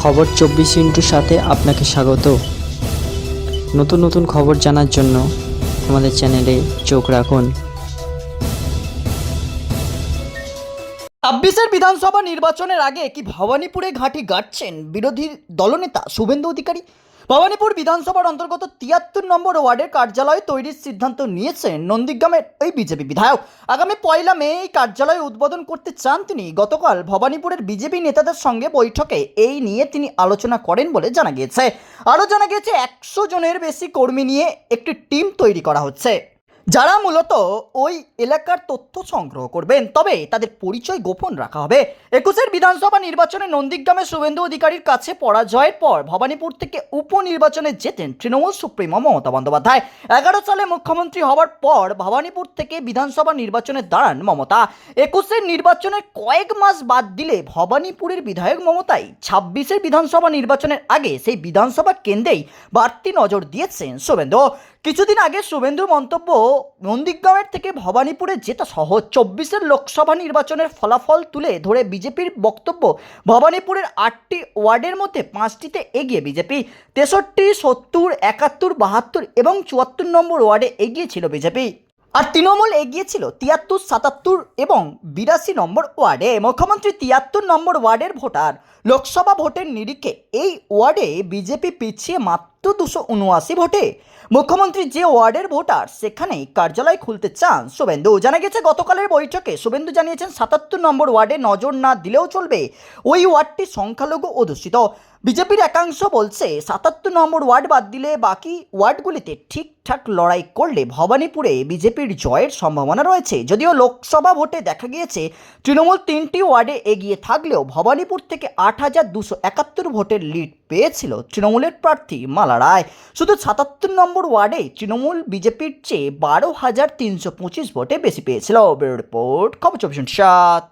খবর চব্বিশ ইন্টুর সাথে আপনাকে স্বাগত। নতুন নতুন খবর জানার জন্য আমাদের চ্যানেলে চোখ রাখুন। ছাব্বিশের বিধানসভা নির্বাচনের আগে কি ভবানীপুরে ঘাঁটি গাড়ছেন বিরোধী দলনেতা শুভেন্দু অধিকারী? ভবানীপুর বিধানসভার অন্তর্গত তিয়াত্তর নম্বর ওয়ার্ডের কার্যালয় তৈরির সিদ্ধান্ত নিয়েছেন নন্দীগ্রামের এই বিজেপি বিধায়ক। আগামী পয়লা মে এই কার্যালয় উদ্বোধন করতে চান তিনি। গতকাল ভবানীপুরের বিজেপি নেতাদের সঙ্গে বৈঠকে এই নিয়ে তিনি আলোচনা করেন বলে জানা গিয়েছে। আরও জানা গিয়েছে, একশো জনের বেশি কর্মী নিয়ে একটি টিম তৈরি করা হচ্ছে। যারা মূলত ওই এলাকার তথ্য সংগ্রহ করবেন, তবে তাদের পরিচয় গোপন রাখা হবে। একুশের বিধানসভা নির্বাচনে নন্দীগ্রামে শুভেন্দু অধিকারীর কাছে পরাজয়ের পর ভবানীপুর থেকে উপনির্বাচনে জেতেন তৃণমূল সুপ্রিমো মমতা বন্দ্যোপাধ্যায়। এগারো সালে মুখ্যমন্ত্রী হওয়ার পর ভবানীপুর থেকে বিধানসভা নির্বাচনে দাঁড়ান মমতা। একুশের নির্বাচনের কয়েক মাস বাদ দিলে ভবানীপুরের বিধায়ক মমতাই ছাব্বিশের বিধানসভা নির্বাচনের আগে সেই বিধানসভা কেন্দ্রেই বাড়তি নজর দিয়েছেন শুভেন্দু। কিছুদিন আগে শুভেন্দুর মন্তব্য নন্দীগ্রামের থেকে ভবানীপুরে যেটা সহজ চব্বিশের লোকসভা নির্বাচনের ফলাফল তুলে ধরে বিজেপির বক্তব্য, ভবানীপুরের আটটি ওয়ার্ডের মধ্যে পাঁচটিতে এগিয়ে বিজেপি। তেষট্টি, সত্তর, একাত্তর, বাহাত্তর এবং চুয়াত্তর নম্বর ওয়ার্ডে এগিয়ে ছিল বিজেপি। আর তৃণমূল এগিয়ে ছিল তিয়াত্তর, সাতাত্তর এবং বিরাশি নম্বর ওয়ার্ডে। মুখ্যমন্ত্রী তিয়াত্তর নম্বর ওয়ার্ডের ভোটার লোকসভা ভোটের নিরিখে এই ওয়ার্ডে বিজেপি পিছিয়ে মাত্র দুশো উনআশি ভোটে। মুখ্যমন্ত্রী যে ওয়ার্ডের ভোটার, সেখানেই কার্যালয় খুলতে চান শুভেন্দু। জানা গেছে, গতকালের বৈঠকে শুভেন্দু জানিয়েছেন, সাতাত্তর নম্বর ওয়ার্ডে নজর না দিলেও চলবে ওই ওয়ার্ডটি সংখ্যালঘু অধ্যুষিত। বিজেপির একাংশ বলছে, সাতাত্তর নম্বর ওয়ার্ড বাদ দিলে বাকি ওয়ার্ডগুলিতে ঠিকঠাক লড়াই করলে ভবানীপুরে বিজেপির জয়ের সম্ভাবনা রয়েছে। যদিও লোকসভা ভোটে দেখা গিয়েছে, তৃণমূল তিনটি ওয়ার্ডে এগিয়ে থাকলেও ভবানীপুর থেকে আট হাজার দুশো একাত্তর ভোটের লিড পেয়েছিল তৃণমূলের প্রার্থী মালা রায়। শুধু সাতাত্তর নম্বর ওয়ার্ডে তৃণমূল বিজেপির চেয়ে বারো হাজার তিনশো পঁচিশ ভোটে বেশি পেয়েছিল। ব্যুরো রিপোর্ট, খবর চব্বিশ সাত।